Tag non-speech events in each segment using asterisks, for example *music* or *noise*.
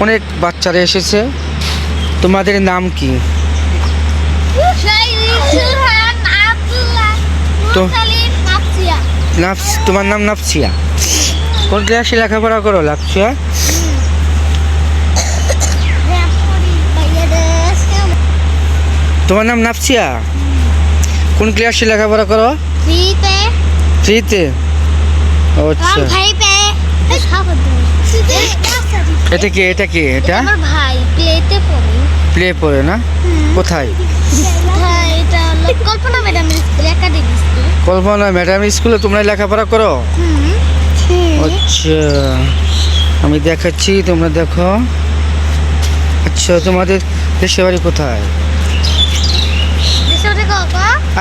অনেক বাচ্চারা এসেছে। তোমাদের নাম কি? তো- নাফস তোমার নাম নাফসিয়া? কোন ক্লাসে লেখাপড়া করো লাফসিয়া তোমার নাম নাফসিয়া? কোন ক্লাসে লেখাপড়া করো? থ্রিতে আচ্ছা। এটা কি এটা কি এটা? ভাই প্লেতে পড়ে প্লে পড়ে না? কোথায়? এটা হলো Kalpana madam school academy school. Kalpana madam স্কুলে তোমরা লেখাপড়া করো? আচ্ছা আমি দেখাচ্ছি তোমরা দেখো। আচ্ছা তোমাদের দেশের বাড়ি কোথায়? দেশে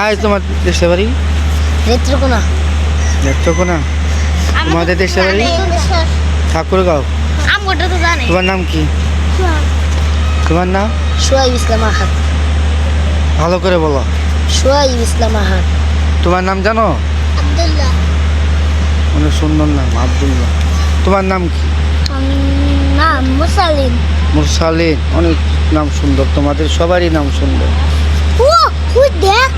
আয় তোমার দেশের বাড়ি? নেত্রকোনা। দেখছ না তোমাদের দেশের বাড়ি? ঠাকুরগাঁও? তোমার নাম কি? তোমার নাম? সোয়াইব ইসলাম আহাদ। ভালো করে বলো। সোয়াইব ইসলাম আহাদ। তোমার নাম জানো? আব্দুল্লাহ। অনেক সুন্দর নাম আবদুল্লাহ। তোমার নাম কি? নাম মুসালিম। মুরসালিন। অনেক নাম সুন্দর। তোমাদের সবারই নাম সুন্দর। ও দেখ।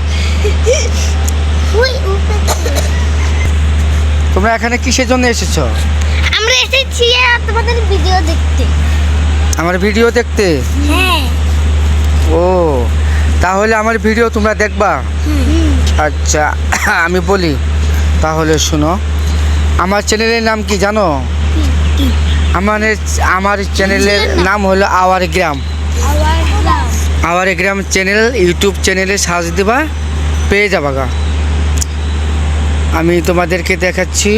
তোমরা এখানে কিসের জন্য এসেছ? আমরা এসেছি তোমাদের ভিডিও দেখতে। আমার ভিডিও দেখতে? হ্যাঁ। ও তাহলে আমার ভিডিও তোমরা দেখবা? আচ্ছা *coughs* আমি বলি তাহলে শোনো। আমার চ্যানেলের নাম কি জানো? আমার আমার চ্যানেলের নাম? হলো our gram. Our gram. Channel YouTube চ্যানেলে সার্চ দেবা পেয়ে যাবা গা আমি তোমাদেরকে দেখাচ্ছি।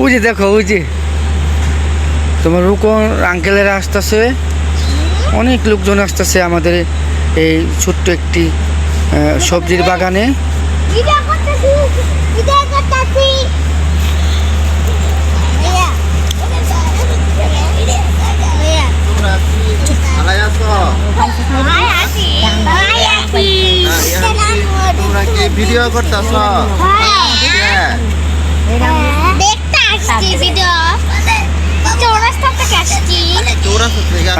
ওই যে দেখো, ওই যে। তোমার রুকন আঙ্কেলেরা আসতেছে। অনেক লোকজন আসতেছে আমাদের এই ছোট্ট একটি সবজির বাগানে ভিডিও করতেছি ভিডিও করতেছি তোমরা কি ভিডিও করতেছ দেখতে আসছি ভিডিও চৌরাস্তা থেকে আসছি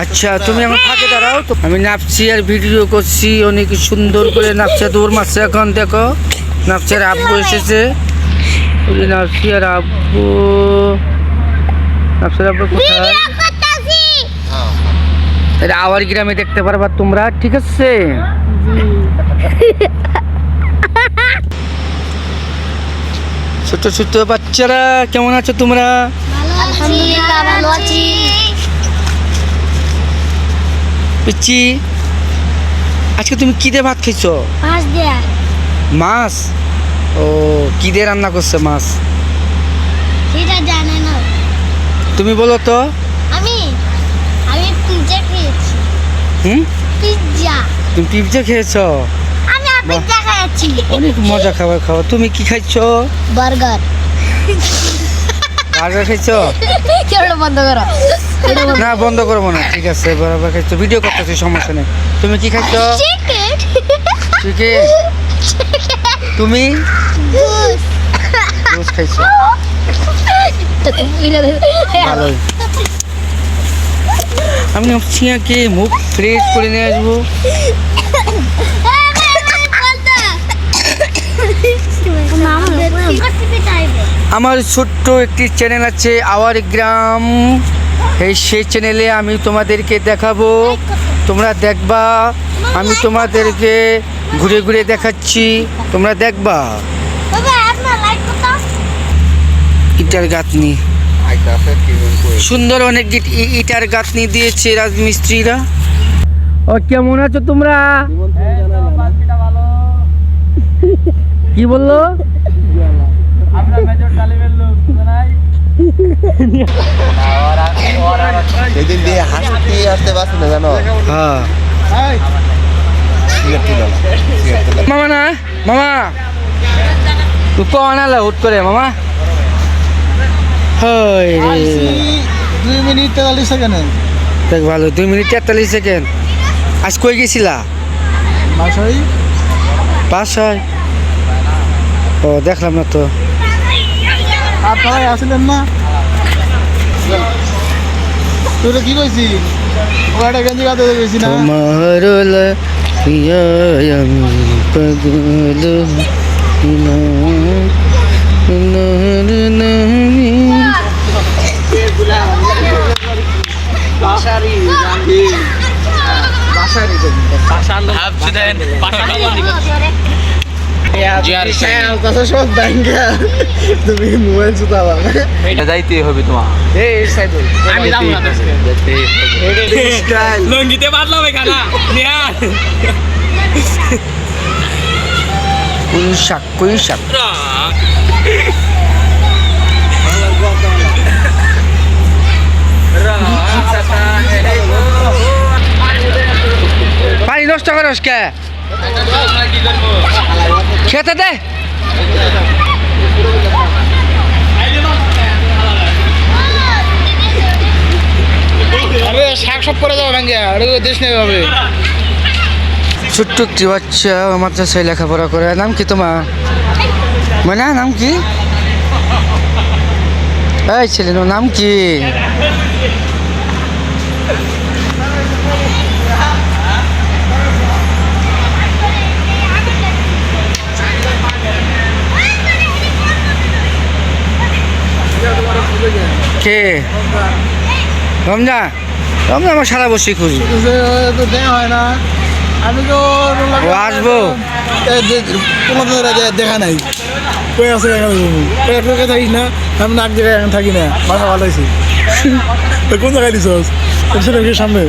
আচ্ছা তুমি আমার ফাঁকে দাঁড়াও তো। আমি নাপছি আর ভিডিও করছি অনেক সুন্দর করে নাপছে দৌড় মারছে এখন দেখো। নাপছের আব্বু এসেছে। ওই যে নাপছি আর আব্বু নাপছের আব্বু কোথায় এটা আওয়ার গ্রামে দেখতে পারবা তোমরা ঠিক আছে? ছোট ছোট বাচ্চারা কেমন আছো তোমরা? আলহামদুলিল্লাহ ভালো আছি। পিচ্ছি আজকে তুমি কি দিয়ে ভাত দেয়া। মাছ? ও কি দিয়ে রান্না করছে মাছ? সেটা জানে না। তুমি বলো তো। আমি আমি পিৎজা খেয়েছি। হুম? পিৎজা তুমি পিৎজা খেয়েছো? পিৎজা অনেক মজা খাবার খাওয়া তুমি কি খাইছো বার্গার। বার্গার খাইছো কেবল বন্ধ করো। না বন্ধ করব না। ঠিক আছে বরাবর খাইছো ভিডিও করতেছি সমস্যা নেই। তুমি কি খাইছো চিকেন তুমি? রোজ খাইছো ভালোই। আমি ভাবছি কি মুখ ফ্রেশ করে নিয়ে আসব। আমার ছোট্ট একটি চ্যানেল আছে আওয়ার গ্রাম। এই সেই চ্যানেলে আমি তোমাদেরকে দেখাবো। তোমরা দেখবা আমি তোমাদেরকে ঘুরে ঘুরে দেখাচ্ছি। তোমরা দেখবা। ইটার গাঁথনি। সুন্দর অনেক ইটার গাঁথনি দিয়েছে রাজমিস্ত্রিরা। ও কেমন আছো তোমরা? কি বলল? সেদিন দিয়ে হাসতে হাসতে পারছি না জানো? হ্যাঁ। মামা না মামা। তুই কখন আলা হুট করে মামা। হয় দুই মিনিট তেতাল্লিশ সেকেন্ড। দেখ ভালো দুই মিনিট তেতাল্লিশ সেকেন্ড। আজ কই গেছিলা? বাসায়? ও দেখলাম না তো। আপনারাই আসলেন না। তুই তো কি কইছি? ও একটা গেঞ্জি গাতে কইছি না? তোমার লাগিয়া আমি পাগল যাইতে হবে তোমার আমি যাব না লঙ্গিতে বাদলাম এখানা নিহার কুইশাক কুইশাক পানি নষ্ট করস কে খেতে দে। আরে শাক সব করে যাব ব্যাংকে আরে দেশ নেই হবে ছোট্ট একটি বাচ্চা মাদ্রাসায় লেখাপড়া করে। নাম কি তোমার? মানে নাম কি? এই ছেলে নাম কি? কে? রমজান? রমজান আমার সারা বসে খুঁজি। হয় না। আমি তো আসব? দেখা নাই। কই আছে না? আমি নাক এখন থাকি না। মাথা কোন জায়গায় সামনে।